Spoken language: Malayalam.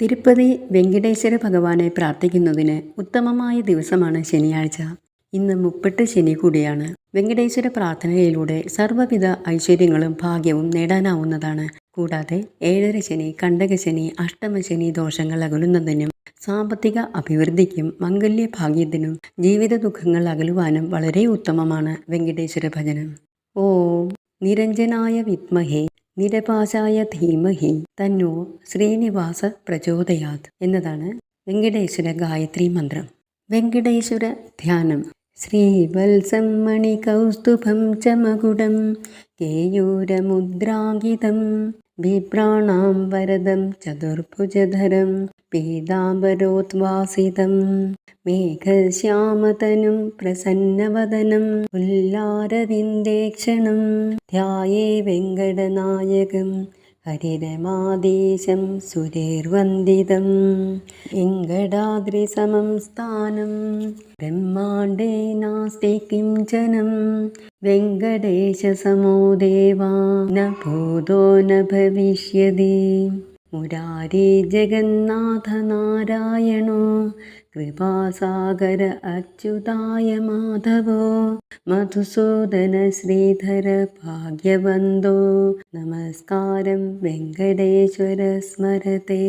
തിരുപ്പതി വെങ്കടേശ്വര ഭഗവാനെ പ്രാർത്ഥിക്കുന്നതിന് ഉത്തമമായ ദിവസമാണ് ശനിയാഴ്ച. ഇന്ന് മുപ്പെട്ട് ശനി കൂടിയാണ്. വെങ്കടേശ്വര പ്രാർത്ഥനയിലൂടെ സർവവിധ ഐശ്വര്യങ്ങളും ഭാഗ്യവും നേടാനാവുന്നതാണ്. കൂടാതെ ഏഴര ശനി കണ്ടകശനി അഷ്ടമശനി ദോഷങ്ങൾ അകലുന്നതിനും സാമ്പത്തിക അഭിവൃദ്ധിക്കും മംഗല്യ ഭാഗ്യത്തിനും ജീവിത ദുഃഖങ്ങൾ അകലുവാനും വളരെ ഉത്തമമാണ് വെങ്കടേശ്വര ഭജനം. ഓ നിരഞ്ജനായ വിദ്മഹേ. നിരപാശായ ധീമഹി തന്നോ ശ്രീനിവാസ പ്രചോദയാത് എന്നതാണ് വെങ്കടേശ്വര ഗായത്രി മന്ത്രം. വെങ്കടേശ്വര ധ്യാനം. ശ്രീവത്സം കൗസ്തുഭം ചമകുടം മകുടം കേയൂരമുദ്രാങ്കിതം ബിഭ്രാണാം വരദം ചതുർഭുജധരം പീതാംബരോദ്വാസിതം മേഘശ്യാമതനും പ്രസന്നവദനം ഉല്ലാരവിന്ദേക്ഷണം ധ്യായേ വെങ്കടനായകം ഹരിരമാദേശം സുരേർവന്ദിതം. വെങ്കടാദ്രിസമം സ്ഥാനം. ബ്രഹ്മാണ്ടേ നാസ്തി ജനം. വെങ്കടേശസമോ ദേവാ. ന ഭൂതോ ന ഭവിഷ്യതി. മുരാരി ജഗന്നാഥ നാരായണോ കൃപാസാഗര അച്യുതായ മാധവോ? മധുസൂദന ശ്രീധര ഭാഗ്യവന്തോ? നമസ്കാരം വെങ്കടേശ്വര സ്മരത്തെ